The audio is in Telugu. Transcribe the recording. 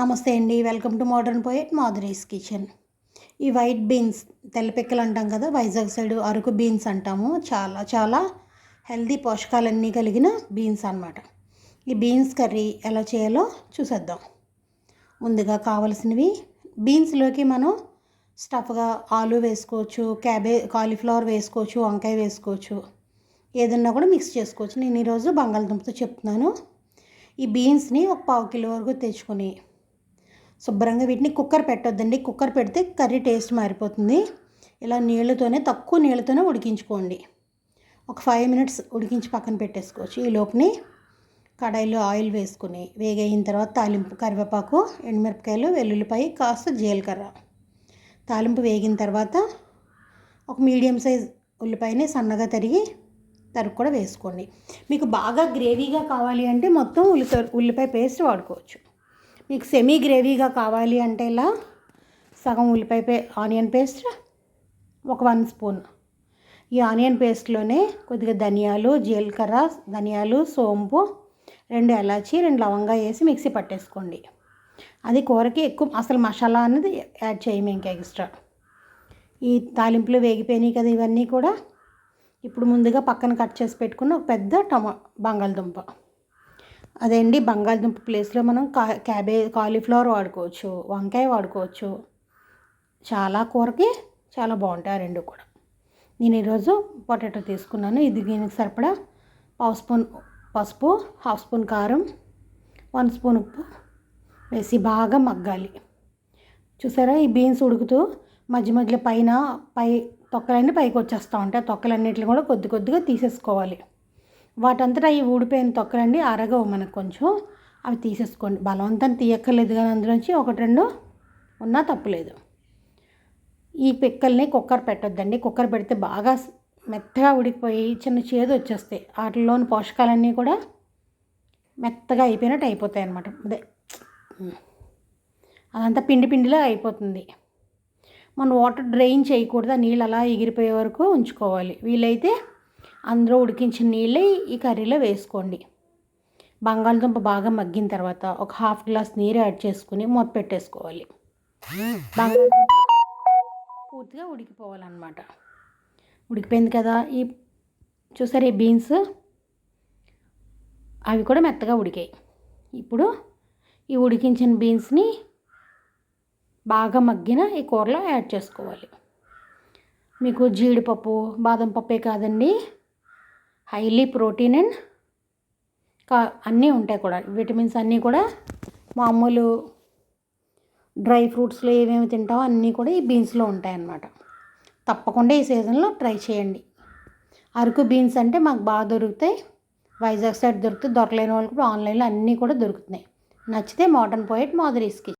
నమస్తే అండి welcome to modern poet Madhuri's kitchen. ఈ వైట్ బీన్స్ తెల్లపిక్కలు అంటాం కదా వైజాగ్ సైడ్ అరకు బీన్స్ అంటాము. చాలా చాలా హెల్దీ పోషకాలన్నీ కలిగిన బీన్స్ అన్నమాట. ఈ బీన్స్ కర్రీ ఎలా చేయాలో చూసేద్దాం. ముందుగా కావలసినవి బీన్స్లోకి మనం స్టఫ్గా ఆలు వేసుకోవచ్చు క్యాబే కాలీఫ్లవర్ వేసుకోవచ్చు వంకాయ వేసుకోవచ్చు ఏదన్నా కూడా మిక్స్ చేసుకోవచ్చు. నేను ఈరోజు బంగాళదుంపతో చెప్తున్నాను. ఈ బీన్స్ని ఒక పావు కిలో వరకు తెచ్చుకొని శుభ్రంగా వీటిని కుక్కర్ పెట్టొద్దండి. కుక్కర్ పెడితే కర్రీ టేస్ట్ మారిపోతుంది. ఇలా నీళ్ళతోనే తక్కువ నీళ్ళతోనే ఉడికించుకోండి. ఒక ఫైవ్ మినిట్స్ ఉడికించి పక్కన పెట్టేసుకోవచ్చు. ఈ లోపుని కడాయిలో ఆయిల్ వేసుకుని వేగైన తర్వాత తాలింపు కరివేపాకు ఎండుమిరపకాయలు వెల్లుల్లిపాయ కాస్త జీలకర్ర. తాలింపు వేగిన తర్వాత ఒక మీడియం సైజ్ ఉల్లిపాయని సన్నగా తరిగి తరుగు కూడా వేసుకోండి. మీకు బాగా గ్రేవీగా కావాలి అంటే మొత్తం ఉల్లి ఉల్లిపాయ పేస్ట్ వాడుకోవచ్చు. మీకు సెమీ గ్రేవీగా కావాలి అంటే ఇలా సగం ఉల్లిపాయ పే ఆనియన్ పేస్ట్ ఒక వన్ స్పూన్. ఈ ఆనియన్ పేస్ట్లోనే కొద్దిగా ధనియాలు జీలకర్ర ధనియాలు సోంపు రెండు ఎలాచి రెండు లవంగా వేసి మిక్సీ పట్టేసుకోండి. అది కూరకి ఎక్కువ అసలు మసాలా అనేది యాడ్ చేయము ఇంకా ఎక్స్ట్రా. ఈ తాలింపులు వేగిపోయినాయి కదా ఇవన్నీ కూడా. ఇప్పుడు ముందుగా పక్కన కట్ చేసి పెట్టుకున్న ఒక పెద్ద టమా బంగాళదుంప. అదేండి? బంగాళదుంప ప్లేస్లో మనం కా క్యాబేజ్ కాలీఫ్లవర్ వాడుకోవచ్చు వంకాయ వాడుకోవచ్చు. చాలా కూరకి చాలా బాగుంటాయి ఆ రెండు కూడా. నేను ఈరోజు పొటాటో తీసుకున్నాను. ఇది దీనికి సరిపడా పావు స్పూన్ పసుపు హాఫ్ స్పూన్ కారం వన్ స్పూన్ ఉప్పు వేసి బాగా మగ్గాలి. చూసారా? ఈ బీన్స్ ఉడుకుతూ మధ్య మధ్యలో పైన పై తొక్కలన్నీ పైకి వచ్చేస్తూ ఉంటాయి. తొక్కలన్నింటిని కూడా కొద్ది కొద్దిగా తీసేసుకోవాలి. వాటంతటా ఈ ఊడిపోయిన తొక్కలండి అరగవు మనకు కొంచెం. అవి తీసేసుకోండి. బలవంతం తీయక్కర్లేదు కానీ అందులోంచి ఒకటి రెండు ఉన్నా తప్పులేదు. ఈ పిక్కల్ని కుక్కర్ పెట్టొద్దండి. కుక్కర్ పెడితే బాగా మెత్తగా ఉడికిపోయి చిన్న చేదు వచ్చేస్తాయి. వాటిలోని పోషకాలన్నీ కూడా మెత్తగా అయిపోయినట్టు అయిపోతాయి అన్నమాట. అదే. అదంతా పిండి పిండిలా అయిపోతుంది. మనం వాటర్ డ్రైన్ చేయకూడదు. ఆ నీళ్ళు అలా ఎగిరిపోయే వరకు ఉంచుకోవాలి. వీలైతే అందులో ఉడికించిన నీళ్ళే ఈ కర్రీలో వేసుకోండి. బంగాళదుంప బాగా మగ్గిన తర్వాత ఒక హాఫ్ గ్లాస్ నీరు యాడ్ చేసుకుని మూత పెట్టేసుకోవాలి. బంగాళదుంప పూర్తిగా ఉడికిపోవాలన్నమాట. ఉడికిపోయింది కదా ఈ చూసారు ఈ బీన్స్? అవి కూడా మెత్తగా ఉడికాయి. ఇప్పుడు ఈ ఉడికించిన బీన్స్ని బాగా మగ్గిన ఈ కూరలో యాడ్ చేసుకోవాలి. మీకు జీడిపప్పు బాదం పప్పే కాదండి. హైలీ ప్రోటీన్ అండ్ కా అన్నీ ఉంటాయి కూడా. విటమిన్స్ అన్నీ కూడా మామూలు డ్రై ఫ్రూట్స్లో ఏమేమి తింటామో అన్నీ కూడా ఈ బీన్స్లో ఉంటాయన్నమాట. తప్పకుండా ఈ సీజన్లో ట్రై చేయండి. అరకు బీన్స్ అంటే మాకు బాగా దొరుకుతాయి. వైజాగ్ సైడ్ దొరుకుతాయి. దొరకలేని వాళ్ళకి కూడా ఆన్లైన్లో అన్నీ కూడా దొరుకుతున్నాయి. నచ్చితే మోడర్న్ పోయిట్ మాధురీస్కి.